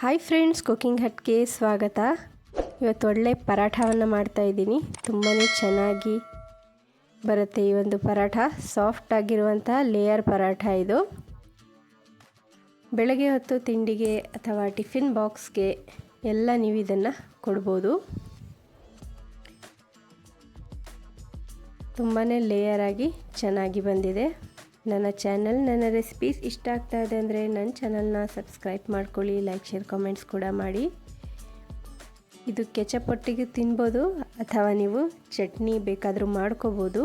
Hi friends cooking ಹಟ್ಗೆ ಸ್ವಾಗತ. ಇವತ್ತು ಒಳ್ಳೆ ಪರಾಠವನ್ನು ಮಾಡ್ತಾ ಇದ್ದೀನಿ. ತುಂಬಾ ಚೆನ್ನಾಗಿ ಬರುತ್ತೆ ಈ ಒಂದು ಪರಾಠ. ಸಾಫ್ಟ್ ಆಗಿರುವಂಥ ಲೇಯರ್ ಪರಾಠ ಇದು. ಬೆಳಗ್ಗೆ ಹೊತ್ತು ತಿಂಡಿಗೆ ಅಥವಾ ಟಿಫಿನ್ ಬಾಕ್ಸ್ಗೆ ಎಲ್ಲ ನೀವು ಇದನ್ನು ಕೊಡ್ಬೋದು. ತುಂಬಾ ಲೇಯರ್ ಆಗಿ ಚೆನ್ನಾಗಿ ಬಂದಿದೆ. ನನ್ನ ಚಾನಲ್, ನನ್ನ ರೆಸಿಪೀಸ್ ಇಷ್ಟ ಆಗ್ತಾ ಇದೆ ಅಂದರೆ ನನ್ನ ಚಾನಲ್ನ ಸಬ್ಸ್ಕ್ರೈಬ್ ಮಾಡ್ಕೊಳ್ಳಿ, ಲೈಕ್, ಶೇರ್, ಕಾಮೆಂಟ್ಸ್ ಕೂಡ ಮಾಡಿ. ಇದು ಕೆಚಪ್ ಒಟ್ಟಿಗೆ ತಿನ್ಬೋದು ಅಥವಾ ನೀವು ಚಟ್ನಿ ಬೇಕಾದರೂ ಮಾಡ್ಕೋಬೋದು.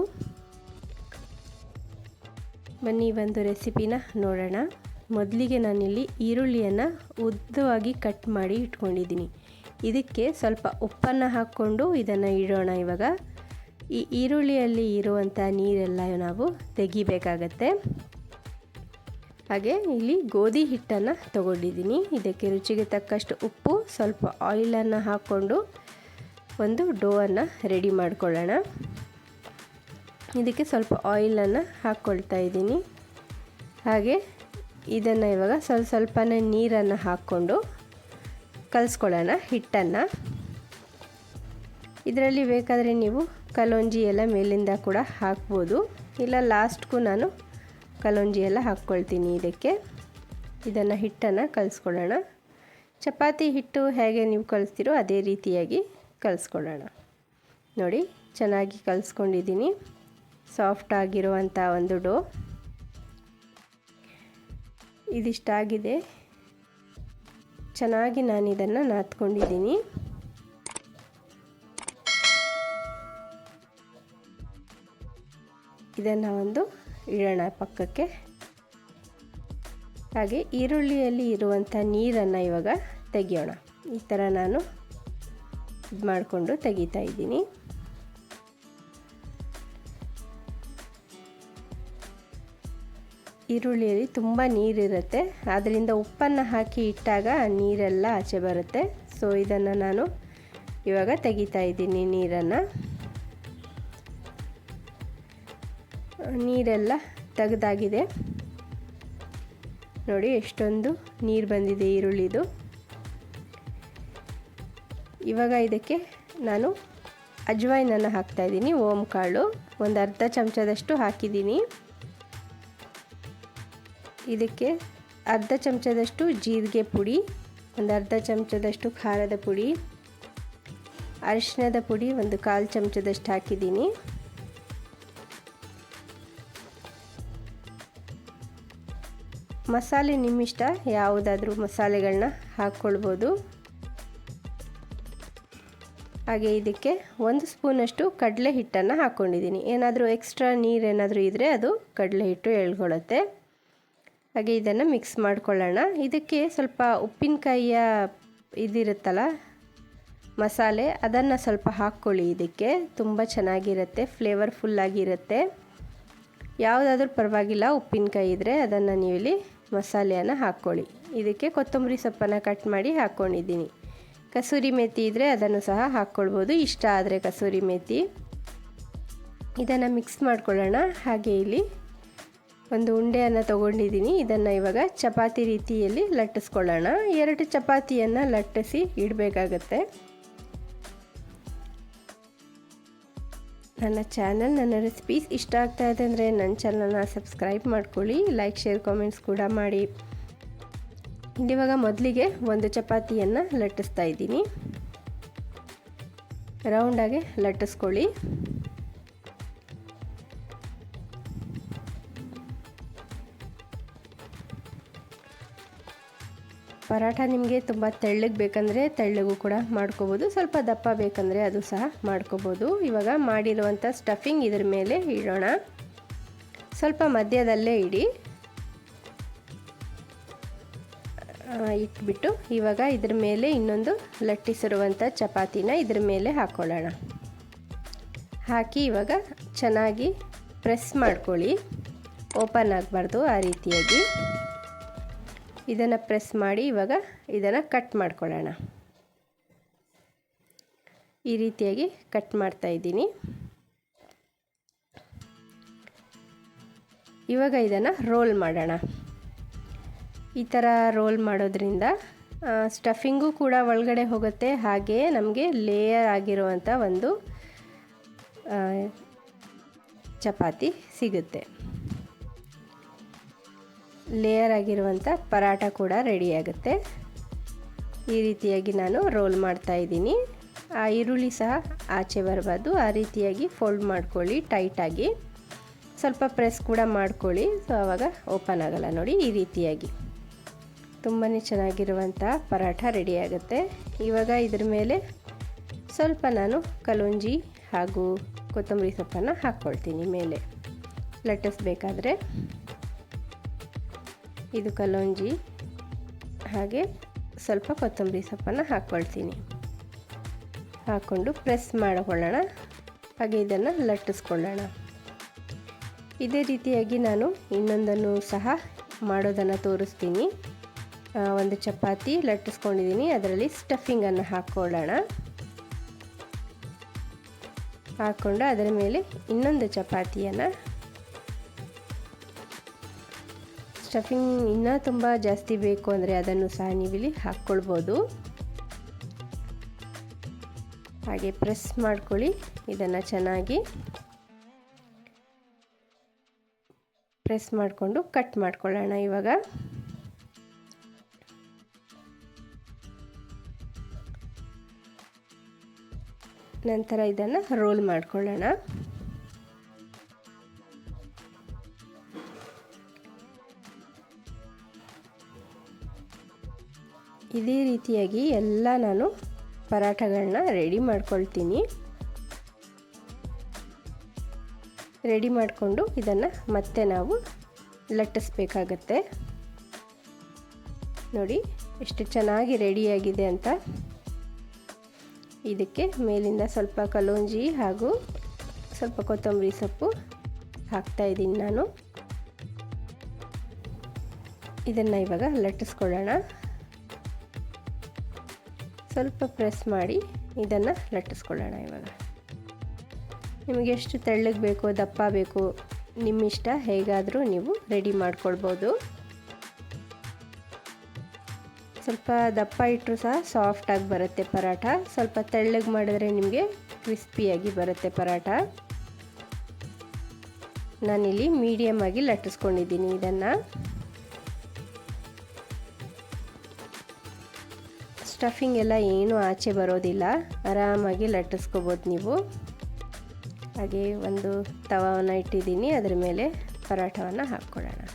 ಬನ್ನಿ, ಒಂದು ರೆಸಿಪಿನ ನೋಡೋಣ. ಮೊದಲಿಗೆ ನಾನಿಲ್ಲಿ ಈರುಳ್ಳಿಯನ್ನು ಉದ್ದವಾಗಿ ಕಟ್ ಮಾಡಿ ಇಟ್ಕೊಂಡಿದ್ದೀನಿ. ಇದಕ್ಕೆ ಸ್ವಲ್ಪ ಉಪ್ಪನ್ನು ಹಾಕ್ಕೊಂಡು ಇದನ್ನು ಇಡೋಣ ಇವಾಗ. ಈ ಈರುಳ್ಳಿಯಲ್ಲಿ ಇರುವಂಥ ನೀರೆಲ್ಲ ನಾವು ತೆಗಿಬೇಕಾಗತ್ತೆ. ಹಾಗೆ ಇಲ್ಲಿ ಗೋಧಿ ಹಿಟ್ಟನ್ನು ತಗೊಂಡಿದ್ದೀನಿ. ಇದಕ್ಕೆ ರುಚಿಗೆ ತಕ್ಕಷ್ಟು ಉಪ್ಪು, ಸ್ವಲ್ಪ ಆಯಿಲನ್ನು ಹಾಕ್ಕೊಂಡು ಒಂದು ಡೋವನ್ನು ರೆಡಿ ಮಾಡ್ಕೊಳ್ಳೋಣ. ಇದಕ್ಕೆ ಸ್ವಲ್ಪ ಆಯಿಲನ್ನು ಹಾಕ್ಕೊಳ್ತಾ ಇದ್ದೀನಿ. ಹಾಗೆ ಇದನ್ನು ಇವಾಗ ಸ್ವಲ್ಪ ಸ್ವಲ್ಪನೇ ನೀರನ್ನು ಹಾಕ್ಕೊಂಡು ಕಲಿಸ್ಕೊಳ್ಳೋಣ ಹಿಟ್ಟನ್ನು. ಇದರಲ್ಲಿ ಬೇಕಾದರೆ ನೀವು ಕಲೋಂಜಿ ಎಲ್ಲ ಮೇಲಿಂದ ಕೂಡ ಹಾಕ್ಬೋದು. ಇಲ್ಲ, ಲಾಸ್ಟ್ಗೂ ನಾನು ಕಲೋಂಜಿ ಎಲ್ಲ ಹಾಕ್ಕೊಳ್ತೀನಿ ಇದಕ್ಕೆ. ಇದನ್ನು ಹಿಟ್ಟನ್ನು ಕಲಿಸ್ಕೊಳ್ಳೋಣ ಚಪಾತಿ ಹಿಟ್ಟು ಹೇಗೆ ನೀವು ಕಲಿಸ್ತೀರೋ ಅದೇ ರೀತಿಯಾಗಿ ಕಲಿಸ್ಕೊಳ್ಳೋಣ ನೋಡಿ, ಚೆನ್ನಾಗಿ ಕಲಿಸ್ಕೊಂಡಿದ್ದೀನಿ. ಸಾಫ್ಟ್ ಆಗಿರುವಂಥ ಒಂದು ಡೋ. ಇದಿಷ್ಟಾಗಿದೆ. ಚೆನ್ನಾಗಿ ನಾನು ಇದನ್ನು ನಾದ್ಕೊಂಡಿದ್ದೀನಿ. ಇದನ್ನು ಒಂದು ಇಡೋಣ ಪಕ್ಕಕ್ಕೆ. ಹಾಗೆ ಈರುಳ್ಳಿಯಲ್ಲಿ ಇರುವಂಥ ನೀರನ್ನು ಇವಾಗ ತೆಗಿಯೋಣ. ಈ ಥರ ನಾನು ಇದು ಮಾಡಿಕೊಂಡು ತೆಗಿತಾ ಇದ್ದೀನಿ. ಈರುಳ್ಳಿಯಲ್ಲಿ ತುಂಬ ನೀರಿರುತ್ತೆ. ಆದ್ದರಿಂದ ಉಪ್ಪನ್ನು ಹಾಕಿ ಇಟ್ಟಾಗ ನೀರೆಲ್ಲ ಆಚೆ ಬರುತ್ತೆ. ಸೊ ಇದನ್ನು ನಾನು ಇವಾಗ ತೆಗಿತಾ ಇದ್ದೀನಿ ನೀರನ್ನು. ನೀರೆಲ್ಲ ತೆಗೆದಾಗಿದೆ. ನೋಡಿ, ಎಷ್ಟೊಂದು ನೀರು ಬಂದಿದೆ ಈರುಳ್ಳಿದು. ಇವಾಗ ಇದಕ್ಕೆ ನಾನು ಅಜ್ವಾಯಿನನ್ನು ಹಾಕ್ತಾಯಿದ್ದೀನಿ ಓಮ್ ಕಾಳು. ಒಂದು ಅರ್ಧ ಚಮಚದಷ್ಟು ಹಾಕಿದ್ದೀನಿ. ಇದಕ್ಕೆ ಅರ್ಧ ಚಮಚದಷ್ಟು ಜೀರಿಗೆ ಪುಡಿ, ಒಂದು ಅರ್ಧ ಚಮಚದಷ್ಟು ಖಾರದ ಪುಡಿ ಅರಿಶಿನದ ಪುಡಿ, ಒಂದು ಕಾಲು ಚಮಚದಷ್ಟು ಹಾಕಿದ್ದೀನಿ. ಮಸಾಲೆ ನಿಮ್ಮಿಷ್ಟ? ಯಾವುದಾದ್ರೂ ಮಸಾಲೆಗಳನ್ನ ಹಾಕ್ಕೊಳ್ಬೋದು. ಹಾಗೆ ಇದಕ್ಕೆ ಒಂದು ಸ್ಪೂನಷ್ಟು ಕಡಲೆ ಹಿಟ್ಟನ್ನು ಹಾಕ್ಕೊಂಡಿದ್ದೀನಿ. ಏನಾದರೂ ಎಕ್ಸ್ಟ್ರಾ ನೀರು ಏನಾದರೂ ಇದ್ದರೆ ಅದು ಕಡಲೆ ಹಿಟ್ಟು ಎಳ್ಕೊಳ್ಳುತ್ತೆ ಹಾಗೆ ಇದನ್ನು ಮಿಕ್ಸ್ ಮಾಡ್ಕೊಳ್ಳೋಣ. ಇದಕ್ಕೆ ಸ್ವಲ್ಪ ಉಪ್ಪಿನಕಾಯಿಯ ಇದಿರುತ್ತಲ್ಲ, ಮಸಾಲೆ, ಅದನ್ನು ಸ್ವಲ್ಪ ಹಾಕ್ಕೊಳ್ಳಿ ಇದಕ್ಕೆ. ತುಂಬ ಚೆನ್ನಾಗಿರುತ್ತೆ ಫ್ಲೇವರ್ಫುಲ್ಲಾಗಿರುತ್ತೆ ಯಾವುದಾದ್ರೂ ಪರವಾಗಿಲ್ಲ, ಉಪ್ಪಿನಕಾಯಿ ಇದ್ದರೆ ಅದನ್ನು ನೀವು ಇಲ್ಲಿ ಮಸಾಲೆಯನ್ನು ಹಾಕ್ಕೊಳ್ಳಿ. ಇದಕ್ಕೆ ಕೊತ್ತಂಬರಿ ಸೊಪ್ಪನ್ನು ಕಟ್ ಮಾಡಿ ಹಾಕ್ಕೊಂಡಿದ್ದೀನಿ. ಕಸೂರಿ ಮೇಥಿ ಇದ್ದರೆ ಅದನ್ನು ಸಹ ಹಾಕ್ಕೊಳ್ಬೋದು. ಇಷ್ಟ ಆದರೆ ಕಸೂರಿ ಮೇಥಿ ಇದನ್ನು ಮಿಕ್ಸ್ ಮಾಡ್ಕೊಳ್ಳೋಣ. ಹಾಗೆ ಇಲ್ಲಿ ಒಂದು ಉಂಡೆಯನ್ನು ತೊಗೊಂಡಿದ್ದೀನಿ. ಇದನ್ನು ಇವಾಗ ಚಪಾತಿ ರೀತಿಯಲ್ಲಿ ಲಟ್ಟಿಸ್ಕೊಳ್ಳೋಣ. ಎರಡು ಚಪಾತಿಯನ್ನು ಲಟ್ಟಿಸಿ ಇಡಬೇಕಾಗತ್ತೆ. ನನ್ನ ಚಾನಲ್, ನನ್ನ ರೆಸಿಪೀಸ್ ಇಷ್ಟ ಆಗ್ತಾ ಇದೆ ಅಂದರೆ ನನ್ನ ಚಾನಲ್ನ ಸಬ್ಸ್ಕ್ರೈಬ್ ಮಾಡ್ಕೊಳ್ಳಿ ಲೈಕ್ ಶೇರ್ ಕಾಮೆಂಟ್ಸ್ ಕೂಡ ಮಾಡಿ. ಇವಾಗ ಮೊದಲಿಗೆ ಒಂದು ಚಪಾತಿಯನ್ನು ಲಟ್ಟಿಸ್ತಾ ಇದ್ದೀನಿ. ರೌಂಡಾಗಿ ಲಟ್ಟಿಸ್ಕೊಳ್ಳಿ. ಪರಾಠ ನಿಮಗೆ ತುಂಬ ತೆಳ್ಳಗೆ ಬೇಕಂದರೆ ತೆಳ್ಳಗೂ ಕೂಡ ಮಾಡ್ಕೋಬೋದು. ಸ್ವಲ್ಪ ದಪ್ಪ ಬೇಕಂದರೆ ಅದು ಸಹ ಮಾಡ್ಕೋಬೋದು. ಇವಾಗ ಮಾಡಿರುವಂಥ ಸ್ಟಫಿಂಗ್ ಇದ್ರ ಮೇಲೆ ಇಡೋಣ. ಸ್ವಲ್ಪ ಮಧ್ಯದಲ್ಲೇ ಇಡಿ. ಇಟ್ಬಿಟ್ಟು ಇವಾಗ ಇದ್ರ ಮೇಲೆ ಇನ್ನೊಂದು ಲಟ್ಟಿಸಿರುವಂಥ ಚಪಾತಿನ ಇದ್ರ ಮೇಲೆ ಹಾಕ್ಕೊಳ್ಳೋಣ ಹಾಕಿ ಇವಾಗ ಚೆನ್ನಾಗಿ ಪ್ರೆಸ್ ಮಾಡ್ಕೊಳ್ಳಿ. ಓಪನ್ ಆಗಬಾರ್ದು ಆ ರೀತಿಯಾಗಿ. ಇದನ್ನು ಪ್ರೆಸ್ ಮಾಡಿ ಇವಾಗ ಇದನ್ನು ಕಟ್ ಮಾಡ್ಕೊಳ್ಳೋಣ. ಈ ರೀತಿಯಾಗಿ ಕಟ್ ಮಾಡ್ತಾ ಇದ್ದೀನಿ. ಇವಾಗ ಇದನ್ನು ರೋಲ್ ಮಾಡೋಣ. ಈ ಥರ ರೋಲ್ ಮಾಡೋದ್ರಿಂದ ಸ್ಟಫಿಂಗು ಕೂಡ ಒಳಗಡೆ ಹೋಗುತ್ತೆ. ಹಾಗೆ ನಮಗೆ ಲೇಯರ್ ಆಗಿರುವಂಥ ಒಂದು ಚಪಾತಿ ಸಿಗುತ್ತೆ. ಲೇಯರ್ ಆಗಿರುವಂಥ ಪರಾಟ ಕೂಡ ರೆಡಿಯಾಗುತ್ತೆ ಈ ರೀತಿಯಾಗಿ ನಾನು ರೋಲ್ ಮಾಡ್ತಾ ಇದ್ದೀನಿ. ಆ ಈರುಳ್ಳಿ ಸಹ ಆಚೆ ಬರಬಾರ್ದು. ಆ ರೀತಿಯಾಗಿ ಫೋಲ್ಡ್ ಮಾಡ್ಕೊಳ್ಳಿ ಟೈಟಾಗಿ ಸ್ವಲ್ಪ ಪ್ರೆಸ್ ಕೂಡ ಮಾಡ್ಕೊಳ್ಳಿ. ಸೊ ಆವಾಗ ಓಪನ್ ಆಗೋಲ್ಲ ನೋಡಿ ಈ ರೀತಿಯಾಗಿ. ತುಂಬಾ ಚೆನ್ನಾಗಿರುವಂಥ ಪರಾಠ ರೆಡಿಯಾಗುತ್ತೆ ಇವಾಗ ಇದ್ರ ಮೇಲೆ ಸ್ವಲ್ಪ ನಾನು ಕಲುಂಜಿ ಹಾಗೂ ಕೊತ್ತಂಬರಿ ಸೊಪ್ಪನ್ನು ಹಾಕ್ಕೊಳ್ತೀನಿ ಮೇಲೆ. ಲಟ್ಟಿಸ್ಬೇಕಾದ್ರೆ ಇದು ಕಲೋಂಜಿ ಹಾಗೆ ಸ್ವಲ್ಪ ಕೊತ್ತಂಬರಿ ಸೊಪ್ಪನ್ನು ಹಾಕ್ಕೊಳ್ತೀನಿ. ಹಾಕ್ಕೊಂಡು ಪ್ರೆಸ್ ಮಾಡಿಕೊಳ್ಳೋಣ ಹಾಗೆ ಇದನ್ನು ಲಟ್ಟಿಸ್ಕೊಳ್ಳೋಣ. ಇದೇ ರೀತಿಯಾಗಿ ನಾನು ಇನ್ನೊಂದನ್ನು ಸಹ ಮಾಡೋದನ್ನು ತೋರಿಸ್ತೀನಿ. ಒಂದು ಚಪಾತಿ ಲಟ್ಟಿಸ್ಕೊಂಡಿದ್ದೀನಿ. ಅದರಲ್ಲಿ ಸ್ಟಫಿಂಗನ್ನು ಹಾಕ್ಕೊಳ್ಳೋಣ. ಹಾಕ್ಕೊಂಡು ಅದರ ಮೇಲೆ ಇನ್ನೊಂದು ಚಪಾತಿಯನ್ನು ಸ್ಟಫಿಂಗ್ ಇನ್ನೂ ತುಂಬ ಜಾಸ್ತಿ ಬೇಕು ಅಂದರೆ ಅದನ್ನು ಸಹ ನೀವಿಲ್ಲಿ ಹಾಕ್ಕೊಳ್ಬೋದು. ಹಾಗೆ ಪ್ರೆಸ್ ಮಾಡ್ಕೊಳ್ಳಿ, ಇದನ್ನು ಚೆನ್ನಾಗಿ ಪ್ರೆಸ್ ಮಾಡಿಕೊಂಡು ಕಟ್ ಮಾಡ್ಕೊಳ್ಳೋಣ ಇವಾಗ. ನಂತರ ಇದನ್ನು ರೋಲ್ ಮಾಡ್ಕೊಳ್ಳೋಣ. ಇದೇ ರೀತಿಯಾಗಿ ಎಲ್ಲ ನಾನು ಪರಾಠಗಳನ್ನ ರೆಡಿ ಮಾಡ್ಕೊಳ್ತೀನಿ. ರೆಡಿ ಮಾಡಿಕೊಂಡು ಇದನ್ನು ಮತ್ತೆ ನಾವು ಲಟ್ಟಿಸ್ಬೇಕಾಗತ್ತೆ. ನೋಡಿ, ಎಷ್ಟು ಚೆನ್ನಾಗಿ ರೆಡಿಯಾಗಿದೆ ಅಂತ. ಇದಕ್ಕೆ ಮೇಲಿಂದ ಸ್ವಲ್ಪ ಕಲೋಂಜಿ ಹಾಗೂ ಸ್ವಲ್ಪ ಕೊತ್ತಂಬರಿ ಸೊಪ್ಪು ಹಾಕ್ತಾ ಇದ್ದೀನಿ ನಾನು. ಇದನ್ನು ಇವಾಗ ಲಟ್ಟಿಸ್ಕೊಳ್ಳೋಣ. ಸ್ವಲ್ಪ ಪ್ರೆಸ್ ಮಾಡಿ ಇದನ್ನು ಲಟ್ಟಿಸ್ಕೊಳ್ಳೋಣ ಇವಾಗ. ನಿಮಗೆ ಎಷ್ಟು ತೆಳ್ಳಗೆ ಬೇಕೋ ದಪ್ಪ ಬೇಕು ನಿಮ್ಮಿಷ್ಟ ಹೇಗಾದರೂ ನೀವು ರೆಡಿ ಮಾಡ್ಕೊಳ್ಬೋದು. ಸ್ವಲ್ಪ ದಪ್ಪ ಇಟ್ಟರೂ ಸಹ ಸಾಫ್ಟಾಗಿ ಬರುತ್ತೆ ಪರಾಠ. ಸ್ವಲ್ಪ ತೆಳ್ಳಗೆ ಮಾಡಿದ್ರೆ ನಿಮಗೆ ಕ್ರಿಸ್ಪಿಯಾಗಿ ಬರುತ್ತೆ ಪರಾಠ. ನಾನಿಲ್ಲಿ ಮೀಡಿಯಮ್ ಆಗಿ ಲಟ್ಟಿಸ್ಕೊಂಡಿದ್ದೀನಿ ಇದನ್ನು. ಸ್ಟಫಿಂಗ್ ಎಲ್ಲ ಏನೂ ಆಚೆ ಬರೋದಿಲ್ಲ. ಆರಾಮಾಗಿ ಲಟ್ಟಿಸ್ಕೋಬೋದು ನೀವು. ಹಾಗೆ ಒಂದು ತವಾವನ್ನು ಇಟ್ಟಿದ್ದೀನಿ. ಅದರ ಮೇಲೆ ಪರಾಠವನ್ನು ಹಾಕ್ಕೊಳ್ಳೋಣ.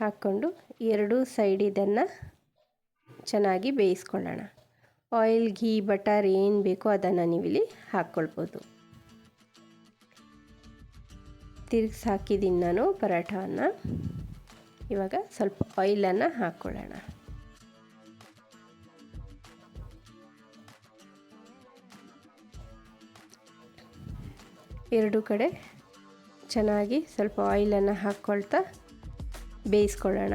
ಹಾಕ್ಕೊಂಡು ಎರಡೂ ಸೈಡ್ ಇದನ್ನು ಚೆನ್ನಾಗಿ ಬೇಯಿಸ್ಕೊಳ್ಳೋಣ. ಆಯಿಲ್ ಘೀ ಬಟರ್ ಏನು ಬೇಕೋ ಅದನ್ನು ನೀವಿಲ್ಲಿ ಹಾಕ್ಕೊಳ್ಬೋದು. ತಿರುಗಿಸಿ ಹಾಕಿದ್ದೀನಿ ನಾನು ಪರಾಠವನ್ನು. ಇವಾಗ ಸ್ವಲ್ಪ ಆಯಿಲನ್ನು ಹಾಕ್ಕೊಳ್ಳೋಣ. ಎರಡು ಕಡೆ ಚೆನ್ನಾಗಿ ಸ್ವಲ್ಪ ಆಯಿಲನ್ನು ಹಾಕ್ಕೊಳ್ತಾ ಬೇಯಿಸ್ಕೊಳ್ಳೋಣ.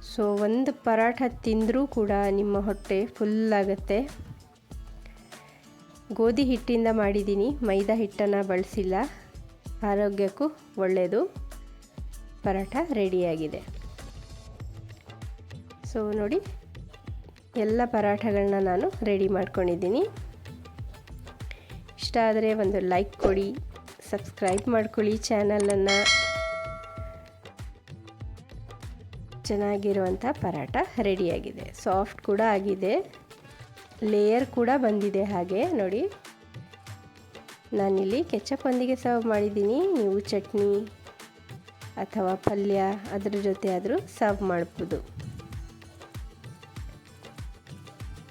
ಸೊ, ಒಂದು ಪರಾಠ ತಿಂದರೂ ಕೂಡ ನಿಮ್ಮ ಹೊಟ್ಟೆ ಫುಲ್ಲಾಗತ್ತೆ ಗೋಧಿ ಹಿಟ್ಟಿಂದ ಮಾಡಿದ್ದೀನಿ, ಮೈದಾ ಹಿಟ್ಟನ್ನು ಬಳಸಿಲ್ಲ. ಆರೋಗ್ಯಕ್ಕೂ ಒಳ್ಳೆಯದು ಪರಾಠ ರೆಡಿಯಾಗಿದೆ. ಸೊ, ನೋಡಿ, ಎಲ್ಲ ಪರಾಠಗಳನ್ನ ನಾನು ರೆಡಿ ಮಾಡ್ಕೊಂಡಿದ್ದೀನಿ. ಇಷ್ಟ ಆದರೆ ಒಂದು ಲೈಕ್ ಕೊಡಿ, ಸಬ್ಸ್ಕ್ರೈಬ್ ಮಾಡ್ಕೊಳ್ಳಿ ಚಾನಲನ್ನು ಚೆನ್ನಾಗಿರುವಂಥ ಪರಾಟ ರೆಡಿಯಾಗಿದೆ. ಸಾಫ್ಟ್ ಕೂಡ ಆಗಿದೆ. ಲೇಯರ್ ಕೂಡ ಬಂದಿದೆ ಹಾಗೆ, ನೋಡಿ. ನಾನಿಲ್ಲಿ ಕೆಚಪ್ಪೊಂದಿಗೆ ಸರ್ವ್ ಮಾಡಿದ್ದೀನಿ. ನೀವು ಚಟ್ನಿ ಅಥವಾ ಪಲ್ಯ ಅದರ ಜೊತೆ ಆದರೂ ಸರ್ವ್ ಮಾಡ್ಬೋದು.